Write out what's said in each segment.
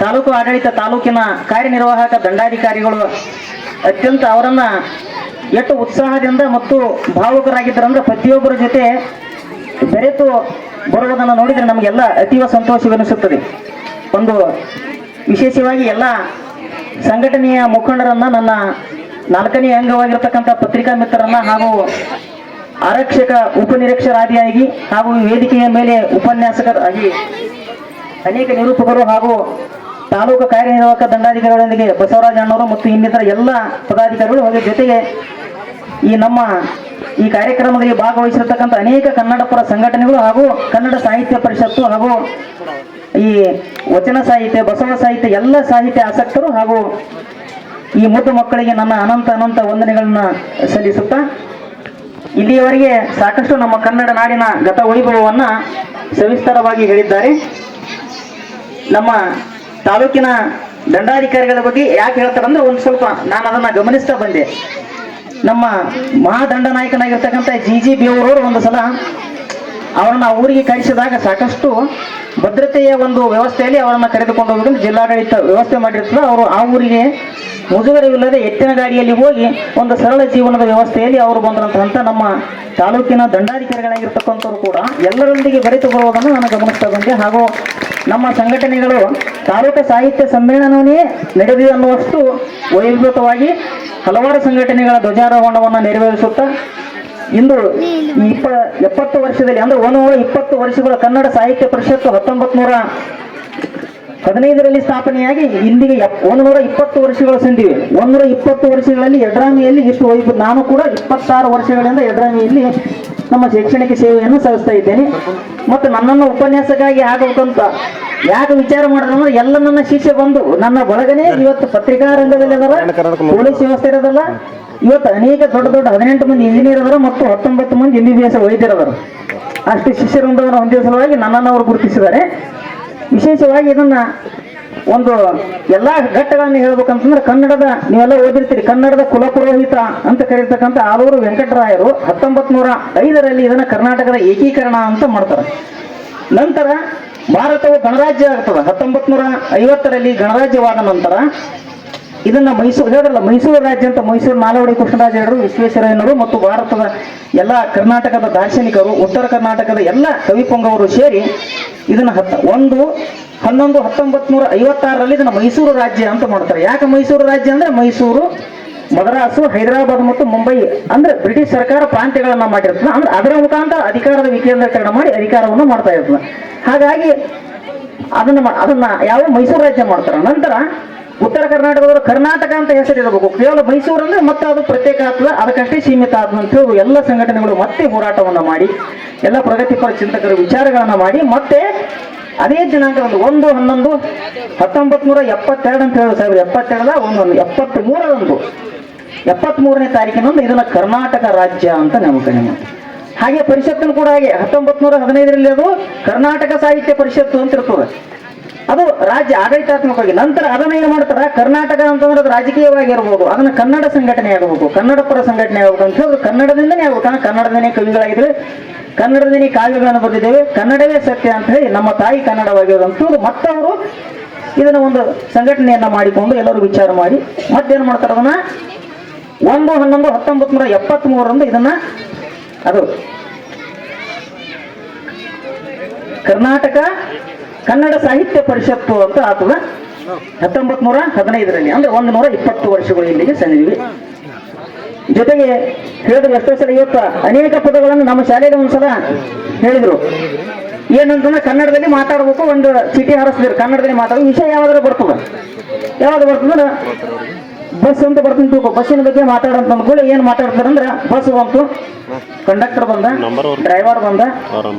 ತಾಲೂಕು ಆಡಳಿತ ತಾಲೂಕಿನ ಕಾರ್ಯನಿರ್ವಾಹಕ ದಂಡಾಧಿಕಾರಿಗಳು ಅತ್ಯಂತ ಅವರನ್ನ ಎಷ್ಟು ಉತ್ಸಾಹದಿಂದ ಮತ್ತು ಭಾವುಕರಾಗಿದ್ದರಂದ್ರೆ ಪ್ರತಿಯೊಬ್ಬರ ಜೊತೆ ಬೆರೆತು ಬರುವುದನ್ನು ನೋಡಿದರೆ ನಮಗೆಲ್ಲ ಅತೀವ ಸಂತೋಷವೆನಿಸುತ್ತದೆ. ಒಂದು ವಿಶೇಷವಾಗಿ ಎಲ್ಲ ಸಂಘಟನೆಯ ಮುಖಂಡರನ್ನ ನನ್ನ ನಾಲ್ಕನೇ ಅಂಗವಾಗಿರ್ತಕ್ಕಂಥ ಪತ್ರಿಕಾ ಮಿತ್ರರನ್ನ ಹಾಗೂ ಆರಕ್ಷಕ ಉಪನಿರೀಕ್ಷರಾದಿಯಾಗಿ ಹಾಗೂ ವೇದಿಕೆಯ ಮೇಲೆ ಉಪನ್ಯಾಸಕರಾಗಿ ಅನೇಕ ನಿರೂಪಕರು ಹಾಗೂ ತಾಲೂಕು ಕಾರ್ಯನಿರ್ವಾಹಕ ದಂಡಾಧಿಕಾರಿಗಳೊಂದಿಗೆ ಬಸವರಾಜ ಅಣ್ಣವರು ಮತ್ತು ಇನ್ನಿತರ ಎಲ್ಲ ಪದಾಧಿಕಾರಿಗಳು ಹಾಗೆ ಜೊತೆಗೆ ಈ ನಮ್ಮ ಈ ಕಾರ್ಯಕ್ರಮದಲ್ಲಿ ಭಾಗವಹಿಸಿರ್ತಕ್ಕಂಥ ಅನೇಕ ಕನ್ನಡ ಪರ ಸಂಘಟನೆಗಳು ಹಾಗೂ ಕನ್ನಡ ಸಾಹಿತ್ಯ ಪರಿಷತ್ತು ಹಾಗೂ ಈ ವಚನ ಸಾಹಿತ್ಯ, ಬಸವ ಸಾಹಿತ್ಯ, ಎಲ್ಲ ಸಾಹಿತ್ಯ ಆಸಕ್ತರು ಹಾಗೂ ಈ ಮುದ್ದು ಮಕ್ಕಳಿಗೆ ನನ್ನ ಅನಂತ ಅನಂತ ವಂದನೆಗಳನ್ನ ಸಲ್ಲಿಸುತ್ತಾ ಇಲ್ಲಿಯವರೆಗೆ ಸಾಕಷ್ಟು ನಮ್ಮ ಕನ್ನಡ ನಾಡಿನ ಗತ ವೈಭವವನ್ನ ಸವಿಸ್ತಾರವಾಗಿ ಹೇಳಿದ್ದಾರೆ. ನಮ್ಮ ತಾಲೂಕಿನ ದಂಡಾಧಿಕಾರಿಗಳ ಬಗ್ಗೆ ಯಾಕೆ ಹೇಳ್ತಾರೆ ಅಂದ್ರೆ ಒಂದು ಸ್ವಲ್ಪ ನಾನು ಅದನ್ನ ಗಮನಿಸ್ತಾ ಬಂದೆ. ನಮ್ಮ ಮಹಾದಂಡ ನಾಯಕನಾಗಿರ್ತಕ್ಕಂಥ ಜಿ ಜಿ ಬಿ ಅವರವರು ಒಂದು ಸಲ ಅವರನ್ನ ಊರಿಗೆ ಕರೆಸಿದಾಗ ಸಾಕಷ್ಟು ಭದ್ರತೆಯ ಒಂದು ವ್ಯವಸ್ಥೆಯಲ್ಲಿ ಅವರನ್ನ ಕರೆದುಕೊಂಡು ಹೋಗೋದು ಜಿಲ್ಲಾಡಳಿತ ವ್ಯವಸ್ಥೆ ಮಾಡಿರ್ತದೆ ಅವರು ಆ ಊರಿಗೆ ಮುಜುಗರವಿಲ್ಲದೆ ಎತ್ತಿನ ಗಾಡಿಯಲ್ಲಿ ಹೋಗಿ ಒಂದು ಸರಳ ಜೀವನದ ವ್ಯವಸ್ಥೆಯಲ್ಲಿ ಅವರು ಬಂದಂತಹ ನಮ್ಮ ತಾಲೂಕಿನ ದಂಡಾಧಿಕಾರಿಗಳಾಗಿರ್ತಕ್ಕಂಥವ್ರು ಕೂಡ ಎಲ್ಲರೊಂದಿಗೆ ಬೆರೆತು ಬರುವುದನ್ನು ನಾನು ಗಮನಿಸ್ತಾ ಬಂದೆ. ಹಾಗೂ ನಮ್ಮ ಸಂಘಟನೆಗಳು ತಾಲೂಕು ಸಾಹಿತ್ಯ ಸಮ್ಮೇಳನವೇ ನಡೆದಿದೆ ಅನ್ನುವಷ್ಟು ವೈಭವವಾಗಿ ಹಲವಾರು ಸಂಘಟನೆಗಳ ಧ್ವಜಾರೋಹಣವನ್ನು ನೆರವೇರಿಸುತ್ತಾ, ಇಂದು ಇಪ್ಪ ಎಪ್ಪತ್ತು ವರ್ಷದಲ್ಲಿ, ಅಂದ್ರೆ ಒಂದು ಇಪ್ಪತ್ತು ವರ್ಷಗಳ ಕನ್ನಡ ಸಾಹಿತ್ಯ ಪರಿಷತ್ತು ಹತ್ತೊಂಬತ್ತು ನೂರ ಹದಿನೈದರಲ್ಲಿ ಸ್ಥಾಪನೆಯಾಗಿ ಇಂದಿಗೆ ಎಪ್- ಒಂದು ನೂರ ಇಪ್ಪತ್ತು ವರ್ಷಗಳು ಸಂದಿವೆ. ಒಂದೂರ ಇಪ್ಪತ್ತು ವರ್ಷಗಳಲ್ಲಿ ಯಡ್ರಾಮಿಯಲ್ಲಿ ಇಷ್ಟು ವೈಭವ ನಾನು ಕೂಡ ಇಪ್ಪತ್ತಾರು ವರ್ಷಗಳಿಂದ ಯಡ್ರಾಮಿಯಲ್ಲಿ ನಮ್ಮ ಶೈಕ್ಷಣಿಕ ಸೇವೆಯನ್ನು ಸಲ್ಲಿಸ್ತಾ ಇದ್ದೇನೆ. ಮತ್ತು ನನ್ನನ್ನು ಉಪನ್ಯಾಸಕ್ಕಾಗಿ ಆಗಬೇಕಂತ ಯಾಕೆ ವಿಚಾರ ಮಾಡಿದ್ರೆ ಎಲ್ಲ ನನ್ನ ಶಿಷ್ಯ ಬಂದು ನನ್ನ ಬಳಗನೇ ಇವತ್ತು ಪತ್ರಿಕಾ ರಂಗದಲ್ಲಿ ಅದರ ಪೊಲೀಸ್ ವ್ಯವಸ್ಥೆ ಇರೋದಲ್ಲ, ಇವತ್ತು ಅನೇಕ ದೊಡ್ಡ ದೊಡ್ಡ ಹದಿನೆಂಟು ಮಂದಿ ಇಂಜಿನಿಯರ್ ಅದರ ಮತ್ತು ಹತ್ತೊಂಬತ್ತು ಮಂದಿ ಎಂ ಬಿ ಬಿ ಎಸ್ ವೈದ್ಯರವರು ಅಷ್ಟು ಶಿಷ್ಯರು ಸಲುವಾಗಿ ನನ್ನನ್ನು ಅವರು ಗುರುತಿಸಿದ್ದಾರೆ. ವಿಶೇಷವಾಗಿ ಇದನ್ನ ಒಂದು ಎಲ್ಲಾ ಘಟ್ಟಗಳನ್ನ ಹೇಳ್ಬೇಕಂತಂದ್ರೆ ಕನ್ನಡದ ನೀವೆಲ್ಲ ಓದಿರ್ತೀರಿ. ಕನ್ನಡದ ಕುಲಪುರೋಹಿತ ಅಂತ ಕರೀತಕ್ಕಂಥ ಆಲೂರು ವೆಂಕಟರಾಯರು ಹತ್ತೊಂಬತ್ ನೂರ ಐದರಲ್ಲಿ ಇದನ್ನ ಕರ್ನಾಟಕದ ಏಕೀಕರಣ ಅಂತ ಮಾಡ್ತಾರೆ. ನಂತರ ಭಾರತವು ಗಣರಾಜ್ಯ ಆಗ್ತದೆ. ಹತ್ತೊಂಬತ್ ನೂರ ಐವತ್ತರಲ್ಲಿ ಗಣರಾಜ್ಯವಾದ ನಂತರ ಇದನ್ನ ಮೈಸೂರು ಹೇಳಿದ್ರಲ್ಲ ಮೈಸೂರು ರಾಜ್ಯ ಅಂತ ಮೈಸೂರು ನಾಲ್ವಡಿ ಕೃಷ್ಣರಾಜರು ವಿಶ್ವೇಶ್ವರಯ್ಯನವರು ಮತ್ತು ಭಾರತದ ಎಲ್ಲ ಕರ್ನಾಟಕದ ದಾರ್ಶನಿಕರು, ಉತ್ತರ ಕರ್ನಾಟಕದ ಎಲ್ಲ ಕವಿಪೊಂಗವರು ಸೇರಿ ಇದನ್ನ ಹತ್ತ, ಒಂದು ಹನ್ನೊಂದು ಹತ್ತೊಂಬತ್ ನೂರ ಐವತ್ತಾರರಲ್ಲಿ ಇದನ್ನ ಮೈಸೂರು ರಾಜ್ಯ ಅಂತ ಮಾಡ್ತಾರೆ. ಯಾಕೆ ಮೈಸೂರು ರಾಜ್ಯ ಅಂದ್ರೆ ಮೈಸೂರು, ಮದ್ರಾಸು, ಹೈದರಾಬಾದ್ ಮತ್ತು ಮುಂಬೈ ಅಂದ್ರೆ ಬ್ರಿಟಿಷ್ ಸರ್ಕಾರ ಪ್ರಾಂತ್ಯಗಳನ್ನ ಮಾಡಿರ್ತದೆ. ಅಂದ್ರೆ ಅದರ ಮುಖಾಂತರ ಅಧಿಕಾರದ ವಿಕೇಂದ್ರೀಕರಣ ಮಾಡಿ ಅಧಿಕಾರವನ್ನು ಮಾಡ್ತಾ ಇರ್ತದೆ. ಹಾಗಾಗಿ ಅದನ್ನ ಅದನ್ನ ಯಾವ ಮೈಸೂರು ರಾಜ್ಯ ಮಾಡ್ತಾರೆ. ನಂತರ ಉತ್ತರ ಕರ್ನಾಟಕದವರು ಕರ್ನಾಟಕ ಅಂತ ಹೆಸರಿರಬೇಕು. ಕೇವಲ ಮೈಸೂರು ಅಂದ್ರೆ ಮತ್ತೆ ಅದು ಪ್ರತ್ಯೇಕ ಆಗ್ತದೆ ಅದಕ್ಕಷ್ಟೇ ಸೀಮಿತ ಆದಂತ ಹೇಳಿ ಎಲ್ಲ ಸಂಘಟನೆಗಳು ಮತ್ತೆ ಹೋರಾಟವನ್ನು ಮಾಡಿ, ಎಲ್ಲ ಪ್ರಗತಿಪರ ಚಿಂತಕರ ವಿಚಾರಗಳನ್ನು ಮಾಡಿ, ಮತ್ತೆ ಅದೇ ದಿನಾಂಕ ಒಂದು ಹನ್ನೊಂದು ಹತ್ತೊಂಬತ್ ನೂರ ಎಪ್ಪತ್ತೆರಡು ಅಂತ ಹೇಳಿ ಸಾವಿರದ ಎಪ್ಪತ್ತೆರಡ ಒಂದೊಂದು ಎಪ್ಪತ್ತ್ ಮೂರರಂದು ಎಪ್ಪತ್ತ್ ಮೂರನೇ ತಾರೀಕಿನಂದು ಇದನ್ನ ಕರ್ನಾಟಕ ರಾಜ್ಯ ಅಂತ ನಾಮಕರಣ ಹಾಗೆ ಪರಿಷತ್ತನ್ನು ಕೂಡ ಹಾಗೆ ಹತ್ತೊಂಬತ್ ನೂರ ಹದಿನೈದರಲ್ಲಿ ಅದು ಕರ್ನಾಟಕ ಸಾಹಿತ್ಯ ಪರಿಷತ್ತು ಅಂತ ಇರ್ತದೆ. ಅದು ರಾಜ್ಯ ಆಡಳಿತಾತ್ಮಕವಾಗಿ, ನಂತರ ಅದನ್ನ ಏನು ಮಾಡ್ತಾರ? ಕರ್ನಾಟಕ ಅಂತಂದ್ರೆ ಅದು ರಾಜಕೀಯವಾಗಿ ಇರ್ಬೋದು ಅದನ್ನ ಕನ್ನಡ ಸಂಘಟನೆ ಆಗಬೇಕು. ಕನ್ನಡ ಪರ ಸಂಘಟನೆ ಆಗಬೇಕು ಅಂತ ಹೇಳಿದ್ರೆ ಕನ್ನಡದಿಂದನೇ ಆಗ್ಬೇಕು. ಕನ್ನಡದನೇ ಕವಿಗಳಾಗಿದ್ರೆ ಕನ್ನಡದನೇ ಕಾವ್ಯಗಳನ್ನು ಬರೆದಿದ್ದೇವೆ. ಕನ್ನಡವೇ ಸತ್ಯ ಅಂತ ಹೇಳಿ ನಮ್ಮ ತಾಯಿ ಕನ್ನಡವಾಗಿರೋದಂತೂ ಮತ್ತವರು ಇದನ್ನ ಒಂದು ಸಂಘಟನೆಯನ್ನ ಮಾಡಿಕೊಂಡು ಎಲ್ಲರೂ ವಿಚಾರ ಮಾಡಿ ಮತ್ತೇನು ಮಾಡ್ತಾರೆ ಅದನ್ನ? ಒಂದು ಹನ್ನೊಂದು ಹತ್ತೊಂಬತ್ತು ನೂರ ಎಪ್ಪತ್ತ್ ಮೂರರಂದು ಇದನ್ನ ಅದು ಕರ್ನಾಟಕ ಕನ್ನಡ ಸಾಹಿತ್ಯ ಪರಿಷತ್ತು ಅಂತ ಆತದ. ಹತ್ತೊಂಬತ್ ನೂರ ಹದಿನೈದರಲ್ಲಿ, ಅಂದ್ರೆ ಒಂದು ನೂರ ಇಪ್ಪತ್ತು ವರ್ಷಗಳು ಇಲ್ಲಿಗೆ ಸಂದಿವೆ ಜೊತೆಗೆ ಹೇಳಿದ್ರು ಎಷ್ಟೋ ಸಲ ಇವತ್ತು ಅನೇಕ ಪದಗಳನ್ನು ನಮ್ಮ ಶಾಲೆಯಲ್ಲಿ ಒಂದ್ಸಲ ಹೇಳಿದ್ರು. ಏನಂತಂದ್ರೆ ಕನ್ನಡದಲ್ಲಿ ಮಾತಾಡ್ಬೇಕು, ಒಂದು ಚೀಟಿ ಹಾರಿಸ್ತಿದ್ರು ಕನ್ನಡದಲ್ಲಿ ಮಾತಾಡೋ ವಿಷಯ ಯಾವ್ದಾದ್ರು ಬರ್ತದ. ಯಾವ್ದು ಬರ್ತದಂದ್ರೆ ಬಸ್ ಅಂತ ಬರ್ತೀನಿ ತಿಳ್ಕೊ ಬಸ್ಸಿನ ಬಗ್ಗೆ ಮಾತಾಡಂತ ಅಂದ್ಕೊಳ್ಳಿ ಏನ್ ಮಾತಾಡ್ತಾರೆ ಅಂದ್ರೆ ಬಸ್ ಬಂತು. ಕಂಡಕ್ಟರ್ ಬಂದ ಡ್ರೈವರ್ ಬಂದ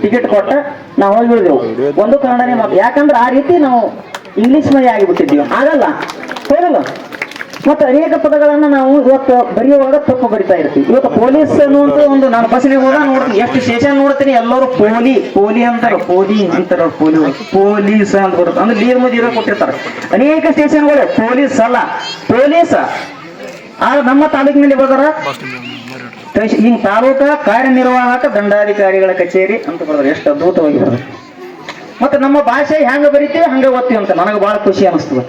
ಟಿಕೆಟ್ ಕೊಟ್ಟ ನಾವು ಹೋಗಿ ಬಿಡಿದೆವು ಒಂದು ಕನ್ನಡನೇ ಮಾತು ಯಾಕಂದ್ರೆ ಆ ರೀತಿ ನಾವು ಇಂಗ್ಲಿಷ್ ಮಯ ಆಗಿಬಿಟ್ಟಿದ್ದೀವಿ. ಆಗಲ್ಲ? ಹೌದಲ್ಲ ಮತ್ತೆ ಅನೇಕ ಪದಗಳನ್ನ ನಾವು ಇವತ್ತು ಬರೆಯುವಾಗ ತಪ್ಪು ಬರಿತಾ ಇರ್ತೀವಿ. ಇವತ್ತು ಪೊಲೀಸ್ ಅನ್ನುವಂತ ಒಂದು ನಾನು ಬಸ್ಸಿಗೆ ಹೋದ ನೋಡ್ತೀನಿ, ಎಷ್ಟು ಸ್ಟೇಷನ್ ನೋಡ್ತೀನಿ, ಎಲ್ಲರೂ ಪೋಲಿ ಪೋಲಿ ಅಂತಾರ ಪೋಲಿ ಅಂತಾರ ಪೋಲಿ ಪೊಲೀಸ್ ಅಂತ ಬರುತ್ತೆ ಅಂದ್ರೆ ನೀರ್ ಮುಜೀರ ಕೊಟ್ಟಿರ್ತಾರೆ. ಅನೇಕ ಸ್ಟೇಷನ್ಗಳು ಪೊಲೀಸ್ ಅಲ್ಲ, ಪೊಲೀಸ್. ಆಗ ನಮ್ಮ ತಾಲೂಕಿನಲ್ಲಿ ಬರ್ತಾರ ಈ ತಾಲೂಕಾ ಕಾರ್ಯನಿರ್ವಾಹಕ ದಂಡಾಧಿಕಾರಿಗಳ ಕಚೇರಿ ಅಂತ ಬರ್ತಾರೆ ಎಷ್ಟು ಅದ್ಭುತವಾಗಿ ಬರ್ತಾರೆ ಮತ್ತೆ ನಮ್ಮ ಭಾಷೆ ಹೆಂಗ ಬರಿತೀವಿ, ಹಂಗ ಓದ್ತೀವಿ ಅಂತ. ನನಗೆ ಬಹಳ ಖುಷಿ ಅನಿಸ್ತದೆ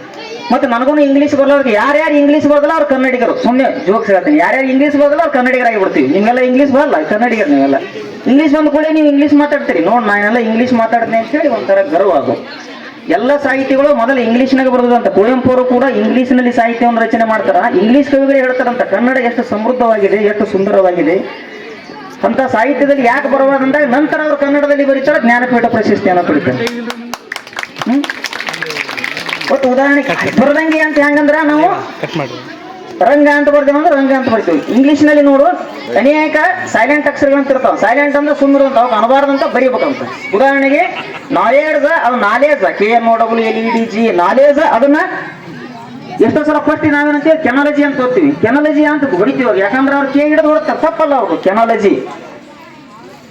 ಮತ್ತೆ ನನಗೂ ಇಂಗ್ಲೀಷ್ ಯಾರು ಯಾರ್ಯಾರು ಇಂಗ್ಲೀಷ್ ಬರೋದಿಲ್ಲ ಅವ್ರು ಕನ್ನಡಿಗರು. ಸುಮ್ಮನೆ ಜೋಕ್ಸ್ ಹೇಳ್ತೀನಿ. ಯಾರ್ಯಾರು ಇಂಗ್ಲೀಷ್ ಬರೋದಿಲ್ಲ ಅವ್ರು ಕನ್ನಡಿಗರಾಗಿ ಬಿಡ್ತೀವಿ ನಿಮ್ಗೆಲ್ಲ ಇಂಗ್ಲೀಷ್ ಬರಲ್ಲ, ಕನ್ನಡಿಗರು ನೀವೆಲ್ಲ. ಇಂಗ್ಲೀಷ್ ಬಂದ ಕೂಡ ನೀವು ಇಂಗ್ಲೀಷ್ ಮಾತಾಡ್ತೀರಿ. ನೋಡಿ ನಾನೆಲ್ಲ ಇಂಗ್ಲೀಷ್ ಮಾತಾಡ್ತೀನಿ ಅಂತ ಹೇಳಿ ಒಂಥರ ಗರ್ವ ಅದು. ಎಲ್ಲ ಸಾಹಿತಿಗಳು ಮೊದಲು ಇಂಗ್ಲೀಷ್ನಾಗ ಬರೋದಂತ ಕುವೆಂಪು ಅವರು ಕೂಡ ಇಂಗ್ಲೀಷ್ನಲ್ಲಿ ಸಾಹಿತ್ಯವನ್ನು ರಚನೆ ಮಾಡ್ತಾರ. ಇಂಗ್ಲೀಷ್ ಕವಿಗಳು ಹೇಳ್ತಾರಂತ. ಕನ್ನಡ ಎಷ್ಟು ಸಮೃದ್ಧವಾಗಿದೆ, ಎಷ್ಟು ಸುಂದರವಾಗಿದೆ. ಅಂತ ಸಾಹಿತ್ಯದಲ್ಲಿ ಯಾಕೆ ಬರಬಾರ್ದಂದಾಗ ನಂತರ ಅವರು ಕನ್ನಡದಲ್ಲಿ ಬರೀತಾರೆ, ಜ್ಞಾನಪೀಠ ಪ್ರಶಸ್ತಿಯನ್ನು ಪಡಿತಾರೆ. ಹ್ಮ್? ಒಟ್ಟು ಉದಾಹರಣೆ ಬರದಂಗೆ ಅಂತ ಹೆಂಗಂದ್ರ ನಾವು ರಂಗ ಅಂತ ಬರ್ತೀವಿ ಅಂದ್ರೆ ರಂಗ ಅಂತ ಬರ್ತೀವಿ. ಇಂಗ್ಲಿಷ್ನಲ್ಲಿ ನೋಡು ಅನೇಕ ಸೈಲೆಂಟ್ ಅಕ್ಷರಗಳಂತ ಇರ್ತಾವ ಸೈಲೆಂಟ್ ಅಂದ್ರೆ ಸುಮ್ಮನೆ ಅಂತ ಅವಾಗ ಅನಬಾರ್ದಂತ ಬರೀಬೇಕಂತ. ಉದಾಹರಣೆಗೆ ನಾಲೇಜ್ ಅದು knowledge K N O W L E D G knowledge ಅದನ್ನ ಎಷ್ಟೋ ಸಲ ಫಸ್ಟ್ ನಾವೇನಂತೀವಿ ಕೆನಾಲಜಿ ಅಂತ ಓದ್ತೀವಿ. ಕೆನಾಲಜಿ ಅಂತ ಹೊಡಿತೀವಿ. ಯಾಕಂದ್ರೆ ಅವ್ರು ಕೆ ಹಿಡಿದು ಹೊಡ್ತಾರೆ. ತಪ್ಪಲ್ಲ ಅವರು ಕೆನಾಲಜಿ.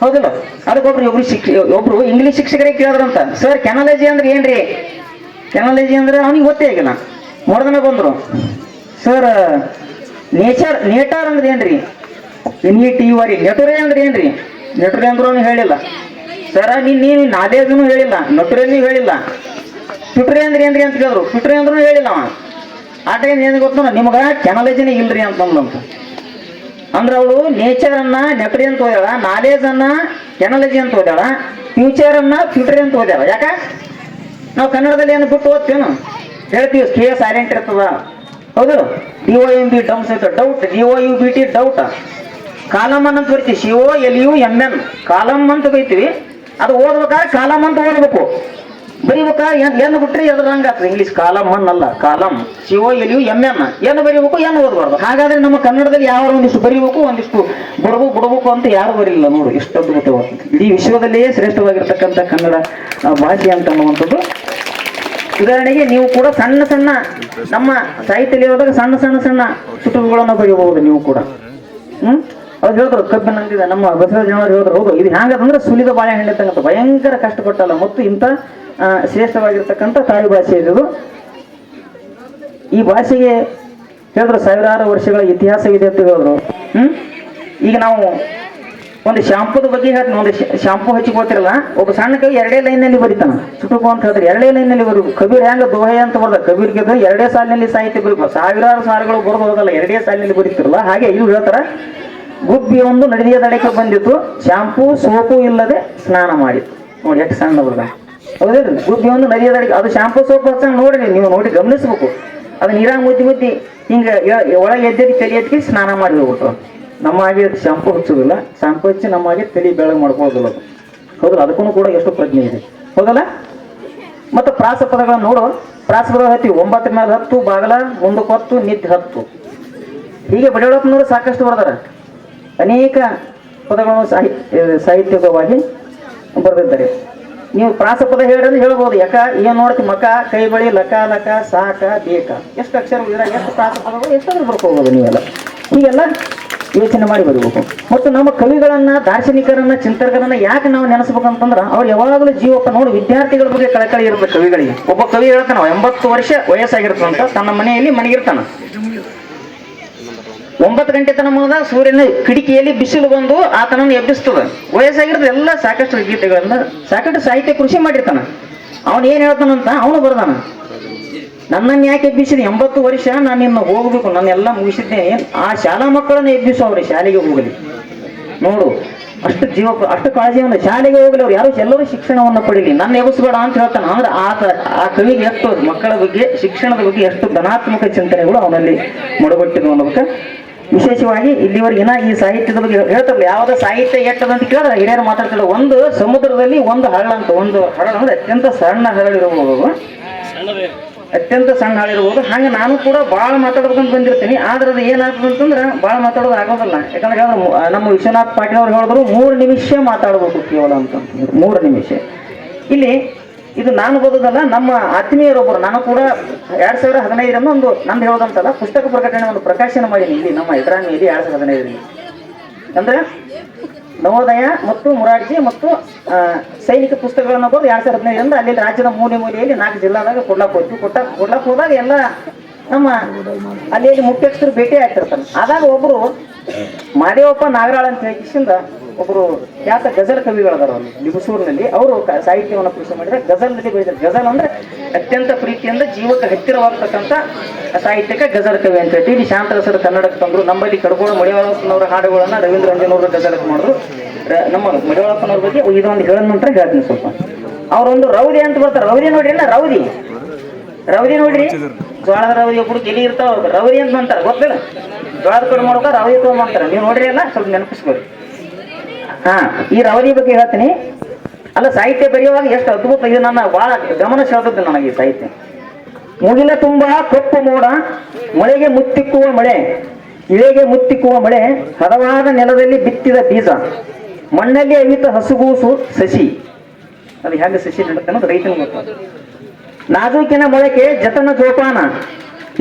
ಹೌದಲ್ಲ? ಅದಕ್ಕೊಬ್ರು ಒಬ್ರು ಶಿಕ್ಷ ಒಬ್ರು ಇಂಗ್ಲಿಷ್ ಶಿಕ್ಷಕರೇ ಕೇಳಿದ್ರಂತ. ಸರ್ ಕೆನಾಲಜಿ ಅಂದ್ರೆ ಏನ್ರಿ? ಕೆನಾಲಜಿ ಅಂದ್ರೆ ಅವನಿಗೆ ಗೊತ್ತೇ ಆಗಿಲ್ಲ ನೋಡ್ದನ ಬಂದ್ರು. ಸರ್ ನೇಚರ್ ನೇಟರ್ ಅಂದ್ರೆ ಏನ್ರಿ? ಇ ಟಿ ವರಿ ನೆಟುರೆ ಅಂದ್ರೆ ಏನ್ರಿ? ನೆಟುರೆ ಅಂದ್ರು ಅವ್ನು ಹೇಳಿಲ್ಲ. ಸರ ನೀನ್ ನಾದೇಜನು ಹೇಳಿಲ್ಲ. ನಟುರೇನು ಹೇಳಿಲ್ಲ. ಪಿಟ್ರೆ ಅಂದ್ರೆ ಏನ್ರಿ ಅಂತ ಕೇಳಿದ್ರು. ಪಿಟ್ರೆ ಅಂದ್ರೂ ಹೇಳಿಲ್ಲ ಅವ. ಆ ಟೈಮ್ ಏನು ಗೊತ್ತ ನಿಮ್ಗೆ ಕೆನಾಲಜಿನೇ ಇಲ್ರಿ ಅಂತಂದ್ಲಂತ ಅಂದ್ರೆ ಅವಳು ನೇಚರ್ ಅನ್ನ ನೆಟ್ರಿ ಅಂತ ಓದ್ಯಾಳ ಅನ್ನ ಕೆನಾಲಜಿ ಅಂತ ಓದ್ಯಾಳ ಫ್ಯೂಚರ್ ಅನ್ನ ಫ್ಯೂಟ್ರಿ ಅಂತ ಓದ್ಯಾಳ. ಯಾಕ? ನಾವು ಕನ್ನಡದಲ್ಲಿ ಏನು ಬಿಟ್ಟು ಓದ್ತೇನು? ಹೇಳ್ತೀವಿ, ಕೆ ಸೈಲೆಂಟ್ ಇರ್ತದ. ಹೌದು? D O M B dumbs ಐತೆ doubt D O U B T doubt column ಅಂತ ಬರ್ತೀವಿ. C O L U M N column ಅಂತ ಬೈತೀವಿ ಅದು ಓದ್ಬೇಕಾದ್ರೆ ಕಾಲಮ್ ಅಂತ ಓದ್ಬೇಕು. ಬರೀಬೇಕಾದ್ರೆ ಏನ್ ಏನು ಬಿಟ್ರೆ ಎದ್ರ ಹಂಗ ಆಗ್ತದೆ ಇಂಗ್ಲೀಷ್ ಕಾಲಮ್ ಅನ್ನಲ್ಲ column C O L U M. N ಏನು ಬರೀಬೇಕು ಏನು ಓದಬಾರ್ದು. ಹಾಗಾದ್ರೆ ನಮ್ಮ ಕನ್ನಡದಲ್ಲಿ ಯಾವ ಒಂದಿಷ್ಟು ಬರೀಬೇಕು, ಒಂದಿಷ್ಟು ಬಡವು ಬಿಡಬೇಕು ಅಂತ ಯಾರು ಬರೀಲಿಲ್ಲ ನೋಡು. ಎಷ್ಟು ಅದ್ಭುತವಾದ ಇಡೀ ವಿಶ್ವದಲ್ಲಿಯೇ ಶ್ರೇಷ್ಠವಾಗಿರ್ತಕ್ಕಂಥ ಕನ್ನಡ ಭಾಷೆ ಅಂತ ಅನ್ನುವಂಥದ್ದು. ಉದಾಹರಣೆಗೆ ನೀವು ಕೂಡ ಸಣ್ಣ ಸಣ್ಣ ನಮ್ಮ ಸಾಹಿತ್ಯದಲ್ಲಿ ಹೋದಾಗ ಸಣ್ಣ ಸಣ್ಣ ಸಣ್ಣ ಚುಟುಕುಗಳನ್ನು ಬರೆಯಬಹುದು ನೀವು ಕೂಡ. ಹ್ಮ್? ಅವ್ರು ಹೇಳಿದ್ರು ಕಬ್ಬಿನ ನಮ್ಮ ಜನವರು ಹೇಳಿದ್ರು ಹೌದು, ಇದು ಹ್ಯಾಂಗದಂದ್ರೆ ಸುಲಿದ ಬಾಳೆಹಣ್ಣೆ ತಗಂತ ಭಯಂಕರ ಕಷ್ಟಪಟ್ಟಲ್ಲ. ಮತ್ತು ಇಂಥ ಶ್ರೇಷ್ಠವಾಗಿರ್ತಕ್ಕಂಥ ತಾಯಿ ಭಾಷೆ ಇದು. ಈ ಭಾಷೆಗೆ ಹೇಳಿದ್ರು ಸಾವಿರಾರು ವರ್ಷಗಳ ಇತಿಹಾಸವಿದೆ ಅಂತ ಹೇಳಿದ್ರು. ಹ್ಮ್? ಈಗ ನಾವು ಒಂದು ಶಾಂಪೂದ ಬಗ್ಗೆ ಹೇಳ್ತೀನಿ. ಒಂದು ಶಾಂಪೂ ಹಚ್ಚಿಕೊಳ್ತಿರಲ್ಲ ಒಬ್ಬ ಸಣ್ಣ ಕೈ ಎರಡೇ ಲೈನಲ್ಲಿ ಬರೀತಾನ. ಚುಟುಕು ಅಂತ ಹೇಳಿದ್ರೆ ಎರಡೇ ಲೈನಲ್ಲಿ ಬರು, ಕಬೀರ್ ಹೆಂಗ ದೋಹೆ ಅಂತ ಬರ್ದ ಕಬೀರ್ಗೆ ಎರಡೇ ಸಾಲಿನಲ್ಲಿ ಸಾಹಿತ್ಯ ಬರೀಬೇಕು ಸಾವಿರಾರು ಸಾಲುಗಳು ಬರ್ದು ಹೋಗಲ್ಲ ಎರಡೇ ಸಾಲಿನಲ್ಲಿ ಬರೀತಿರಲ್ಲ, ಹಾಗೆ ಇವ್ರು ಹೇಳ್ತಾರ. ಗುಬ್ಬಿ ಒಂದು ನದಿಯ ದಡಕ್ಕೆ ಬಂದಿತ್ತು, ಶಾಂಪೂ ಸೋಪು ಇಲ್ಲದೆ ಸ್ನಾನ ಮಾಡಿತ್ತು. ನೋಡಿ, ಎಷ್ಟು ಸಣ್ಣ ಬರ್ದ ಹೌದೇನ್ರಿ ಬುದ್ಧಿ ಒಂದು ನದಿಯ ಅದು ಶಾಂಪೂ ಸೋಪ್ ಹಚ್ಚಂಗೆ ನೋಡ್ರಿ ನೀವು ನೋಡಿ ಗಮನಿಸ್ಬೇಕು. ಅದು ನೀರಾಗ ಮುದ್ದಿ ಮುದ್ದಿ ಹಿಂಗೆ ಒಳಗೆ ಎದ್ದೆದಿ ತಲೆ ಎತ್ತಿ ಸ್ನಾನ ಮಾಡಿ ಹೋಗ್ಬಿಟ್ಟು ನಮ್ಮ ಹಾಗೆ ಶಾಂಪೂ ಹಚ್ಚೋದಿಲ್ಲ. ಶಾಂಪೂ ಹಚ್ಚಿ ನಮ್ಮ ಹಾಗೆ ತಲೆ ಬೆಳಗ್ಗೆ ಮಾಡ್ಕೊಳ್ಳೋದಿಲ್ಲ ಅದು. ಹೌದಲ್ಲ? ಅದಕ್ಕೂ ಕೂಡ ಎಷ್ಟು ಪ್ರಜ್ಞೆ ಇದೆ. ಹೌದಲ್ಲ? ಮತ್ತು ಪ್ರಾಸ ಪದಗಳನ್ನು ನೋಡು. ಪ್ರಾಸ ಪದ ಹತ್ತಿ ಒಂಬತ್ತರ ಮೇಲೆ ಹತ್ತು, ಬಾಗಲ ಮುಂದಕ್ಕೆ ಹತ್ತು ನಿದ್ದೆ ಹತ್ತು. ಹೀಗೆ ಬಡಿಯೊಳಪ್ಪನವರು ಸಾಕಷ್ಟು ಬರ್ದಾರ. ಅನೇಕ ಪದಗಳನ್ನು ಸಾಹಿತ್ಯ ಸಾಹಿತ್ಯಿಕವಾಗಿ ಬರೆದಿದ್ದಾರೆ. ನೀವು ಪ್ರಾಸಪದ ಹೇಳಿದ್ರೆ ಹೇಳ್ಬೋದು. ಯಾಕ? ಏನು ನೋಡ್ತಿ? ಮಕ, ಕೈ ಬಳಿ ಲಕ ಲಕ, ಸಾಕ, ಬೇಕ. ಎಷ್ಟು ಅಕ್ಷರ ಎಷ್ಟು ಪ್ರಾಸಪದಗಳು? ಎಷ್ಟಾದ್ರೂ ಬರ್ಕೋಬೋದು ನೀವೆಲ್ಲ ಹೀಗೆಲ್ಲ ಯೋಚನೆ ಮಾಡಿ ಬರಬೇಕು. ಮತ್ತು ನಮ್ಮ ಕವಿಗಳನ್ನ, ದಾರ್ಶನಿಕರನ್ನ, ಚಿಂತಕರನ್ನ ಯಾಕೆ ನಾವು ನೆನೆಸ್ಬೇಕಂತಂದ್ರ, ಅವ್ರು ಯಾವಾಗಲೂ ಜೀವಪ್ಪ ನೋಡಿ, ವಿದ್ಯಾರ್ಥಿಗಳ ಬಗ್ಗೆ ಕಳಕಳಿ ಇರುತ್ತೆ ಕವಿಗಳಿಗೆ. ಒಬ್ಬ ಕವಿ ಹೇಳ್ತಾನ, ಎಂಬತ್ತು ವರ್ಷ ವಯಸ್ಸಾಗಿರ್ತಂತ ತನ್ನ ಮನೆಯಲ್ಲಿ ಮನೆಗಿರ್ತಾನ. ಒಂಬತ್ತು ಗಂಟೆ ತನ ಮುಗಿದ ಸೂರ್ಯನ ಕಿಟಕಿಯಲ್ಲಿ ಬಿಸಿಲು ಬಂದು ಆತನನ್ನು ಎಬ್ಬಿಸ್ತದ. ವಯಸ್ಸಾಗಿರೋದು ಎಲ್ಲ ಸಾಕಷ್ಟು ಗೀತೆಗಳನ್ನ, ಸಾಕಷ್ಟು ಸಾಹಿತ್ಯ ಕೃಷಿ ಮಾಡಿರ್ತಾನ. ಅವನು ಏನ್ ಹೇಳ್ತಾನಂತ ಅವನು ಬರ್ದಾನ. ನನ್ನನ್ನು ಯಾಕೆ ಎಬ್ಬಿಸಿದ? ಎಂಬತ್ತು ವರ್ಷ ನಾನು ಇನ್ನು ಹೋಗ್ಬೇಕು ಎಲ್ಲ ಮುಗಿಸಿದ್ದೆ. ಆ ಶಾಲಾ ಮಕ್ಕಳನ್ನ ಎಬ್ಬಿಸು ಅವ್ರಿ, ಶಾಲೆಗೆ ಹೋಗಲಿ. ನೋಡು, ಅಷ್ಟು ಜೀವ, ಅಷ್ಟು ಕಾಳಜಿಯನ್ನು ಶಾಲೆಗೆ ಹೋಗಲಿ ಅವ್ರು. ಯಾರು ಎಲ್ಲರೂ ಶಿಕ್ಷಣವನ್ನು ಪಡೀಲಿ. ನನ್ನ ಎಬ್ಬಿಸ್ಬೇಡ ಅಂತ ಹೇಳ್ತಾನೆ. ಅಂದ್ರೆ ಆತ, ಆ ಕವಿಗೆ ಎಷ್ಟು ಮಕ್ಕಳ ಬಗ್ಗೆ, ಶಿಕ್ಷಣದ ಬಗ್ಗೆ ಎಷ್ಟು ಧನಾತ್ಮಕ ಚಿಂತನೆಗಳು ಅವನಲ್ಲಿ ಮೊಡಗೊಟ್ಟಿದ್ವು ಅನ್ನೋದಕ್ಕೆ ವಿಶೇಷವಾಗಿ ಇಲ್ಲಿವರೆಗಿನ ಈ ಸಾಹಿತ್ಯದ ಬಗ್ಗೆ ಹೇಳ್ತಾರಲ್ಲ, ಯಾವ್ದ ಸಾಹಿತ್ಯ ಎಟ್ಟದ ಅಂತ ಕೇಳಿದ್ರೆ ಹಿರಿಯರು ಮಾತಾಡ್ತಾರೆ ಒಂದು ಸಮುದ್ರದಲ್ಲಿ ಒಂದು ಹರಳು ಅಂತ, ಒಂದು ಹರಳು ಅಂದ್ರೆ ಅತ್ಯಂತ ಸಣ್ಣ ಹರಳಿರಬಹುದು ಅತ್ಯಂತ ಸಣ್ಣ ಇರಬಹುದು ಹಂಗೆ ನಾನು ಕೂಡ ಭಾಳ ಅಂತ ಬಂದಿರ್ತೀನಿ. ಆದ್ರೆ ಅದು ಏನಾಗ್ತದೆ ಅಂತಂದ್ರೆ ಭಾಳ ಮಾತಾಡೋದು ಆಗೋದಿಲ್ಲ. ಯಾಕಂದ್ರೆ ನಮ್ಮ ವಿಶ್ವನಾಥ್ ಪಾಟೀಲ್ ಅವ್ರು ಹೇಳಿದ್ರು ಮೂರು ನಿಮಿಷ ಮಾತಾಡಬೇಕು ಕೇವಲ ಅಂತ. ಮೂರು ನಿಮಿಷ. ಇಲ್ಲಿ ಇದು ನಾನು ಓದೋದಲ್ಲ, ನಮ್ಮ ಆತ್ಮೀಯರೊಬ್ಬರು ನಾನು ಕೂಡ ಎರಡ್ ಸಾವಿರ ಹದಿನೈದರಿಂದ ಒಂದು ನಂದು ಹೇಳೋದಂತಲ್ಲ, ಪುಸ್ತಕ ಪ್ರಕಟಣೆ ಒಂದು ಪ್ರಕಾಶನ ಮಾಡೀನಿ ಇಲ್ಲಿ ನಮ್ಮ ಇದ್ರಾಮಿಯಲ್ಲಿ ಎರಡ್ ಸಾವಿರದ ಹದಿನೈದರಲ್ಲಿ. ಅಂದ್ರೆ ನವೋದಯ ಮತ್ತು ಮುರಾರ್ಜಿ ಮತ್ತು ಸೈನಿಕ ಪುಸ್ತಕಗಳನ್ನು ಬರೆದು ಎರಡ್ ಸಾವಿರದ ಹದಿನೈದರಿಂದ ಅಲ್ಲಿ ರಾಜ್ಯದ ಮೂಲೆ ಮೂಲೆಯಲ್ಲಿ ನಾಲ್ಕು ಜಿಲ್ಲಾದಾಗ ಕೊಡ್ಲಾಕ್ ಹೋಯ್ತು. ಕೊಟ್ಟ ಕೊಡ್ಲಾಕ್ ಹೋದಾಗ ಎಲ್ಲ ನಮ್ಮ ಅಲ್ಲಿ ಅಲ್ಲಿ ಮುಖ್ಯಸ್ಥರು ಭೇಟಿ ಆಗ್ತಿರ್ತಾನೆ ಆದಾಗ ಒಬ್ರು ಮಾದೇವಪ್ಪ ನಾಗರಾಳ ಅಂತ ಹೇಳಿ ಒಬ್ರು ಖ್ಯಾತ ಗಜಲ್ ಕವಿಗಳದಾರ ಅಲ್ಲಿ ಲಿಬಸೂರಿನಲ್ಲಿ. ಅವರು ಸಾಹಿತ್ಯವನ್ನು ಕೃಷಿ ಮಾಡಿದ್ರೆ ಗಜಲ್ನಲ್ಲಿ ಬೆಳೆದ ಗಜಲ್ ಅಂದ್ರೆ ಅತ್ಯಂತ ಪ್ರೀತಿಯಿಂದ ಜೀವಕ್ಕೆ ಹತ್ತಿರವಾಗ್ತಕ್ಕಂಥ ಸಾಹಿತ್ಯಕ್ಕೆ ಗಜಲ್ ಕವಿ ಅಂತ ಹೇಳ್ತೀವಿ. ಇಲ್ಲಿ ಶಾಂತರಸರು ಕನ್ನಡಕ್ಕೆ ತಂದ್ರು. ನಮ್ಮಲ್ಲಿ ಕಡಗೋಳ ಮಡಿವಾಳಪ್ಪನವರ ಹಾಡುಗಳನ್ನ ರವೀಂದ್ರ ರಂಜನವರು ಗಜಲಕ್ಕೆ ಮಾಡಿದ್ರು. ನಮ್ಮ ಮಡಿವಾಳಪ್ಪನವ್ರ ಬಗ್ಗೆ ಇದೊಂದು ಹೇಳಿದ ನಂತರ ಹೇಳ್ತೀನಿ ಸ್ವಲ್ಪ. ಅವರೊಂದು ರೌದಿ ಅಂತ ಬರ್ತಾರೆ. ರೌದಿ ನೋಡಿ ಇಲ್ಲ ರೌದಿ. ರವದಿ ನೋಡ್ರಿ? ಜೋಳದ ರವದಿ ಒಬ್ರು ಗಿಲಿ ಇರ್ತಾವ ರವದಿ ಅಂತ ಅಂತಾರ ಗೊತ್ತಿಲ್ಲ. ಜೋಳದ ಕಡೆ ಮಾಡ್ಕ ರವದಿ ತಗೊಂಡ್ ಮಾಡ್ತಾರ. ನೀವು ನೋಡ್ರಿ ಅಲ್ಲ ಸ್ವಲ್ಪ ನೆನಪಿಸ್ಬೋದು ಹಾ ಈ ರವದಿ ಬಗ್ಗೆ ಹೇಳ್ತೀನಿ. ಅಲ್ಲ ಸಾಹಿತ್ಯ ಬರೆಯುವಾಗ ಎಷ್ಟು ಅದ್ಭುತ ಇದು ನನ್ನ ಬಹಳ ಗಮನ ಸೆಳೆದದ್ದು ನನಗೆ ಈ ಸಾಹಿತ್ಯ. ಮುಗಿಲ ತುಂಬ ಕಪ್ಪು ಮೋಡ ಮಳೆಗೆ ಮುತ್ತಿಕ್ಕುವ ಮಳೆ ಇಳೆಗೆ ಮುತ್ತಿಕ್ಕುವ ಮಳೆ ಹದವಾದ ನೆಲದಲ್ಲಿ ಬಿತ್ತಿದ ಬೀಜ ಮಣ್ಣಲ್ಲಿ ಅವಿತ ಹಸುಗೂಸು ಸಸಿ. ಅದು ಹೆಂಗೆ ಸಸಿ ನಡುತ್ತೆ ಅನ್ನೋದು ರೈತನ ಗೊತ್ತು ನಾಜೂಕಿನ ಮೊಳಕೆ ಜತನ ಜೋಪಾನ.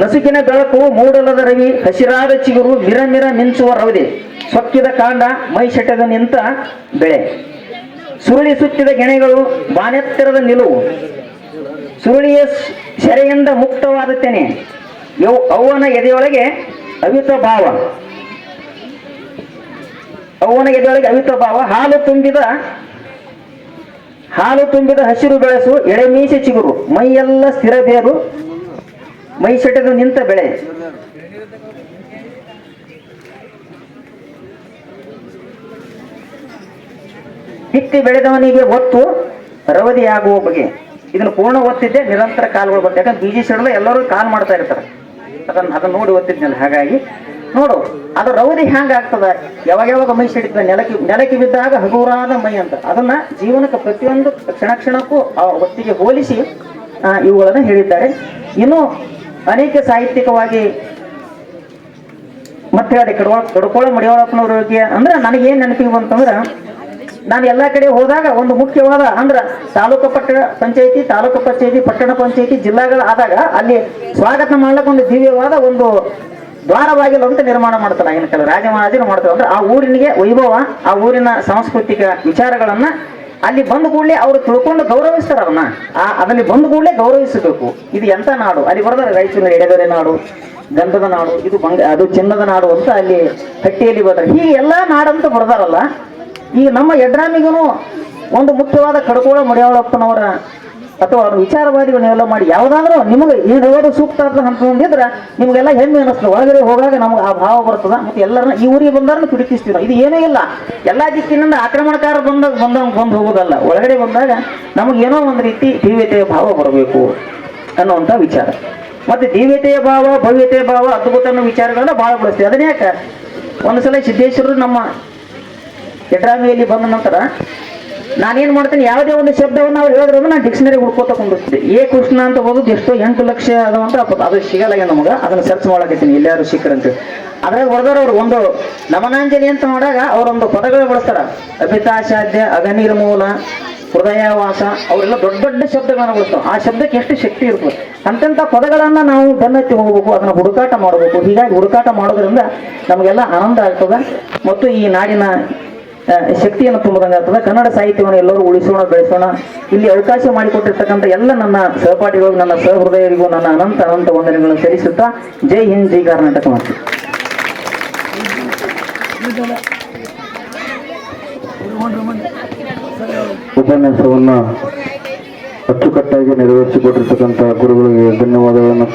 ನಸುಕಿನ ಬೆಳಕು ಮೂಡಲದ ರವಿ, ಹಸಿರಾದ ಚಿಗುರು ಮಿರ ಮಿರ ಮಿಂಚುವ ರವದೆ ಸೊಕ್ಕಿದ ಕಾಂಡ ಮೈ ಶೆಟದ ನಿಂತ ಬೆಳೆ. ಸುರುಳಿ ಸುತ್ತಿದ ಗೆಣೆಗಳು ಬಾನೆತ್ತರದ ನಿಲುವು. ಸುರುಳಿಯ ಸೆರೆಯಿಂದ ಮುಕ್ತವಾದ ತೆನೆ. ಯೌ, ಅವ್ವನ ಎದೆಯೊಳಗೆ ಅವಿತ ಭಾವ. ಅವನ ಎದೆಯೊಳಗೆ ಅವಿತ ಭಾವ. ಹಾಲು ತುಂಬಿದ ಹಾಲು ತುಂಬಿದ ಹಸಿರು ಬೆಳೆಸು ಎಳೆ ಮೀಸೆ ಚಿಗುರು, ಮೈಯೆಲ್ಲ ಸ್ಥಿರ ಬೇರು, ಮೈ ಸೆಟೆದು ನಿಂತ ಬೆಳೆ. ಬಿತ್ತಿ ಬೆಳೆದವನಿಗೆ ಒತ್ತು ಆಗುವ ಬಗೆ. ಇದನ್ನು ಪೂರ್ಣ ಒತ್ತಿದ್ದೆ ನಿರಂತರ ಕಾಲುಗಳು ಬರ್ತದೆ ಯಾಕಂದ್ರೆ ಬೀಜಿ ಸಿಡಲು ಎಲ್ಲರೂ ಕಾಲ್ ಮಾಡ್ತಾ ಇರ್ತಾರೆ. ಅದನ್ನ ಅದನ್ನ ನೋಡಿ ಒತ್ತಿದ್ನಲ್ಲ, ಹಾಗಾಗಿ ನೋಡು, ಅದು ರೌದಿ ಹ್ಯಾಂಗ ಆಗ್ತದ? ಯಾವಾಗ ಯಾವಾಗ ಮೈ ಸಿಡಿತದೆ? ನೆಲಕ್ಕೆ ನೆಲಕ್ಕೆ ಬಿದ್ದಾಗ ಹಗುರಾದ ಮೈ ಅಂತ. ಅದನ್ನ ಜೀವನಕ್ಕೆ ಪ್ರತಿಯೊಂದು ಕ್ಷಣ ಕ್ಷಣಕ್ಕೂ ಆ ಒತ್ತಿಗೆ ಹೋಲಿಸಿ ಇವುಗಳನ್ನು ಹೇಳಿದ್ದಾರೆ. ಇನ್ನು ಅನೇಕ ಸಾಹಿತ್ಯಿಕವಾಗಿ ಮತ್ತೆ ಅದೇ ಕಡ್ವ ಕಡ್ಕೋಳ ಬಗ್ಗೆ ಅಂದ್ರೆ ನನಗೇನ್ ನೆನಪಿಗೆ ಬಂತಂದ್ರೆ, ನಾನು ಎಲ್ಲ ಕಡೆ ಹೋದಾಗ ಒಂದು ಮುಖ್ಯವಾದ ಅಂದ್ರ ತಾಲೂಕು ಪಟ್ಟಣ ಪಂಚಾಯತಿ, ತಾಲೂಕು ಪಂಚಾಯತಿ, ಪಟ್ಟಣ ಪಂಚಾಯತಿ ಜಿಲ್ಲಾಗಳ ಆದಾಗ ಅಲ್ಲಿ ಸ್ವಾಗತ ಮಾಡ್ಲಿಕ್ಕೆ ಒಂದು ದಿವ್ಯವಾದ ಒಂದು ದ್ವಾರವಾಗಿಲ್ಲ ಅಂತ ನಿರ್ಮಾಣ ಮಾಡ್ತಾರೆ. ಆಗಿನ ಕಾಲ ರಾಜ ಮಹಾರಾಜರು ಮಾಡ್ತಾರೆ. ಅಂದ್ರೆ ಆ ಊರಿನಿಗೆ ವೈಭವ, ಆ ಊರಿನ ಸಾಂಸ್ಕೃತಿಕ ವಿಚಾರಗಳನ್ನ ಅಲ್ಲಿ ಬಂದ ಕೂಡಲೇ ಅವರು ತಿಳ್ಕೊಂಡು ಗೌರವಿಸ್ತಾರೆ ಅವನ್ನ ಆ ಅದಲ್ಲಿ ಬಂದ ಕೂಡಲೇ ಗೌರವಿಸಬೇಕು. ಇದು ಎಂತ ನಾಡು? ಅಲ್ಲಿ ಬರ್ದಾರೆ, ರಾಯಚೂರಿನ ಎಡೆದೊರೆ ನಾಡು, ಗಂಧದ ನಾಡು, ಇದು ಬಂಗ, ಅದು ಚಿನ್ನದ ನಾಡು ಅಂತ ಅಲ್ಲಿ ಹಟ್ಟಿಯಲ್ಲಿ ಬರ್ತಾರೆ ಹೀಗೆ ಎಲ್ಲಾ ನಾಡಂತ ಬರ್ದಾರಲ್ಲ. ಈಗ ನಮ್ಮ ಯಡ್ರಾಮಿಗೂ ಒಂದು ಮುಖ್ಯವಾದ ಕಡಕೋಳ ಮಡಿಯಾಳಪ್ಪನವರ ಅಥವಾ ಅವ್ರ ವಿಚಾರವಾದಿಗಳು ನೀವೆಲ್ಲ ಮಾಡಿ, ಯಾವುದಾದ್ರೂ ನಿಮಗೆ ಈ ಹೇಳೋದು ಸೂಕ್ತ ಅಂತ ಅಂತಂದಿದ್ರೆ ನಿಮಗೆಲ್ಲ ಹೆಮ್ಮೆ ಅನಿಸ್ತದೆ. ಒಳಗಡೆ ಹೋಗಾಗ ನಮ್ಗೆ ಆ ಭಾವ ಬರ್ತದೆ, ಮತ್ತೆ ಎಲ್ಲರನ್ನ ಈ ಊರಿಗೆ ಬಂದಾರನ್ನು ಪಿಡಿಕಿಸ್ತೀವಿ ಇದು ಏನೂ ಇಲ್ಲ. ಎಲ್ಲ ದಿಕ್ಕಿನಿಂದ ಆಕ್ರಮಣಕಾರ ಬಂದಾಗ ಬಂದ, ಬಂದು ಹೋಗೋದಲ್ಲ. ಒಳಗಡೆ ಬಂದಾಗ ನಮಗೇನೋ ಒಂದು ರೀತಿ ದಿವ್ಯತೆಯ ಭಾವ ಬರಬೇಕು ಅನ್ನುವಂಥ ವಿಚಾರ. ಮತ್ತೆ ದಿವ್ಯತೆಯ ಭಾವ, ಭವ್ಯತೆಯ ಭಾವ, ಅದ್ಭುತ ಅನ್ನೋ ವಿಚಾರಗಳನ್ನ ಭಾಳ ಬಳಸ್ತೀವಿ. ಅದನ್ನ ಯಾಕೆ? ಒಂದು ಸಲ ಸಿದ್ದೇಶ್ವರರು ನಮ್ಮ ಎಡ್ರಾಮಿಯಲ್ಲಿ ಬಂದ ನಂತರ ನಾನೇನ್ ಮಾಡ್ತೀನಿ, ಯಾವುದೇ ಒಂದು ಶಬ್ದವನ್ನು ಅವ್ರು ಹೇಳಿದ್ರು ನಾನು ಡಿಕ್ಷನರಿ ಹುಡ್ಕೋತ ಕೊಂಡಿರ್ತಿದ್ದೆ ಏ ಕೃಷ್ಣ ಅಂತ ಓದೋದು ಎಷ್ಟೋ ಎಂಟು ಲಕ್ಷ ಅದಾವ ಅಂತ ಅದು ಸಿಗಲ್ಲ ನಮಗೆ. ಅದನ್ನ ಸರ್ಚ್ ಮಾಡಕತ್ತೀನಿ ಎಲ್ಲಾರು ಸಿಕ್ಕರಂತ ಅದ್ರಾಗ ಹೊಡೆದವ್ರು ಅವ್ರು ಒಂದು ನಮನಾಂಜಲಿ ಅಂತ ನೋಡಾಗ ಅವರೊಂದು ಪದಗಳು ಬಳಸ್ತಾರ. ಅಗನಿರ್ ಅಗನಿರ್ಮೂಲ, ಹೃದಯವಾಸ, ಅವರೆಲ್ಲ ದೊಡ್ಡ ದೊಡ್ಡ ಶಬ್ದಗಳನ್ನ ಬಳಸ್ತಾವ ಆ ಶಬ್ದಕ್ಕೆ ಎಷ್ಟು ಶಕ್ತಿ ಇರ್ತದೆ? ಅಂತಂತ ಪದಗಳನ್ನ ನಾವು ಬೆನ್ನತ್ತಿ ಹೋಗ್ಬೇಕು, ಅದನ್ನು ಹುಡುಕಾಟ ಮಾಡಬೇಕು. ಹೀಗಾಗಿ ಹುಡುಕಾಟ ಮಾಡೋದ್ರಿಂದ ನಮಗೆಲ್ಲ ಆನಂದ ಆಗ್ತದೆ. ಮತ್ತು ಈ ನಾಡಿನ ಶಕ್ತಿಯನ್ನು ತುಂಬದಂಗೆ ಆಗ್ತದೆ ಕನ್ನಡ ಸಾಹಿತ್ಯವನ್ನು ಎಲ್ಲರೂ ಉಳಿಸೋಣ, ಬೆಳೆಸೋಣ. ಇಲ್ಲಿ ಅವಕಾಶ ಮಾಡಿಕೊಟ್ಟಿರ್ತಕ್ಕಂಥ ಎಲ್ಲ ನನ್ನ ಸಹಪಾಠಿಗಳು, ನನ್ನ ಸಹೃದಯರಿಗೂ ನನ್ನ ಅನಂತ ಅನಂತ ವಂದನೆಗಳನ್ನು ಸಲ್ಲಿಸುತ್ತಾ ಜೈ ಹಿಂದ್, ಜೈ ಕರ್ನಾಟಕ ಮಾಡ್ತೀನಿ ಉಪನ್ಯಾಸವನ್ನು ಅಚ್ಚುಕಟ್ಟಾಗಿ ನೆರವೇರಿಸಿಕೊಟ್ಟಿರ್ತಕ್ಕಂಥ ಗುರುಗಳಿಗೆ ಧನ್ಯವಾದಗಳನ್ನು